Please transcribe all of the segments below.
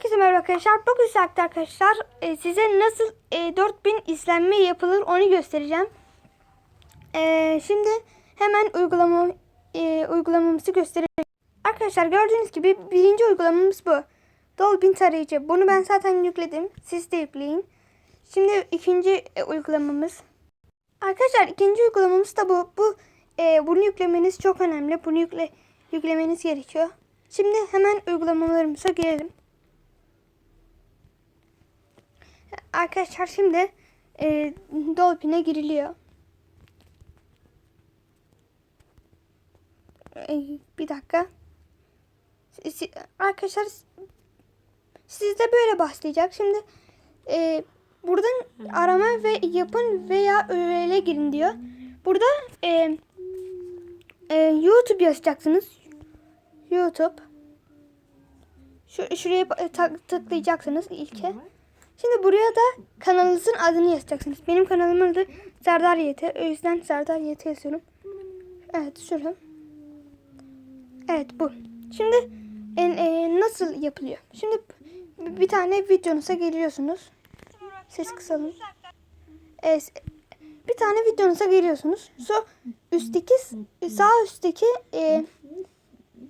Herkese merhaba arkadaşlar. Bugün saatte arkadaşlar e, size nasıl e, 4000 izlenme yapılır onu göstereceğim. E, şimdi hemen uygulama e, uygulamamızı göstereceğim. Arkadaşlar gördüğünüz gibi birinci uygulamamız bu. Dolphin tarayıcı. Bunu ben zaten yükledim. Siz de yükleyin. Şimdi ikinci e, uygulamamız. Arkadaşlar ikinci uygulamamız da bu. Bu e, bunu yüklemeniz çok önemli. Bunu yükle yüklemeniz gerekiyor. Şimdi hemen uygulamalarımıza gelelim. Arkadaşlar şimdi e, Dolphin'e giriliyor. E, bir dakika. Si- si- Arkadaşlar sizde böyle başlayacak. Şimdi e, buradan arama ve yapın veya öyle girin diyor. Burada e, e, YouTube yazacaksınız. YouTube. Şu, şuraya e, tıklayacaksınız ilke. Şimdi buraya da kanalınızın adını yazacaksınız. Benim kanalımın adı Serdar YT. O yüzden Serdar YT yazıyorum. Evet şurada. Evet bu. Şimdi e, e, nasıl yapılıyor? Şimdi bir tane videonuza geliyorsunuz. Ses kısalım. E, s- bir tane videonuza geliyorsunuz. Sonra üstteki sağ üstteki e,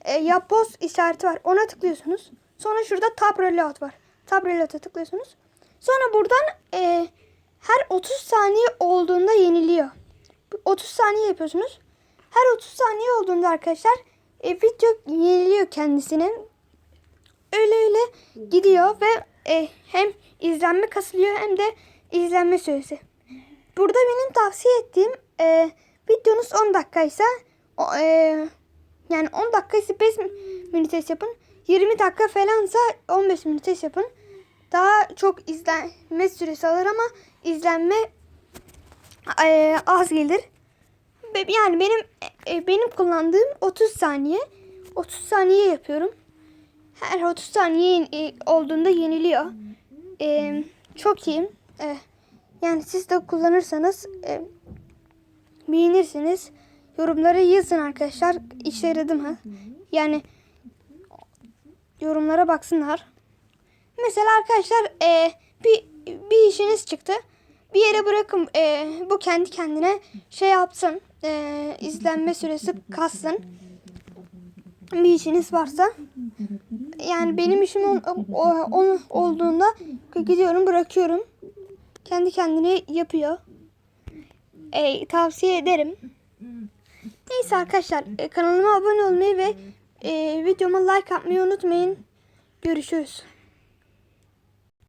e, yapboz işareti var. Ona tıklıyorsunuz. Sonra şurada tab reload var. Tab reload'a tıklıyorsunuz. Sonra buradan e, her 30 saniye olduğunda yeniliyor. 30 saniye yapıyorsunuz. Her 30 saniye olduğunda arkadaşlar e, video yeniliyor kendisini. Öyle öyle gidiyor ve e, hem izlenme kasılıyor hem de izlenme süresi. Burada benim tavsiye ettiğim e, videonuz 10 dakikaysa o, e, yani 10 dakika ise 5 minutes yapın. 20 dakika falansa 15 minutes yapın. Daha çok izlenme süresi alır ama izlenme e, az gelir. Yani benim e, benim kullandığım 30 saniye. 30 saniye yapıyorum. Her 30 saniye e, olduğunda yeniliyor. E, çok iyi. E, yani siz de kullanırsanız e, beğenirsiniz. Yorumlara yazın arkadaşlar. İşe yaradı mı? Yani yorumlara baksınlar. Mesela arkadaşlar e, bir bir işiniz çıktı. Bir yere bırakın e, bu kendi kendine şey yapsın. E, izlenme süresi kassın. Bir işiniz varsa. Yani benim işim ol, o- o- olduğunda gidiyorum bırakıyorum. Kendi kendine yapıyor. E, tavsiye ederim. Neyse arkadaşlar e, kanalıma abone olmayı ve e, videoma like atmayı unutmayın. Görüşürüz.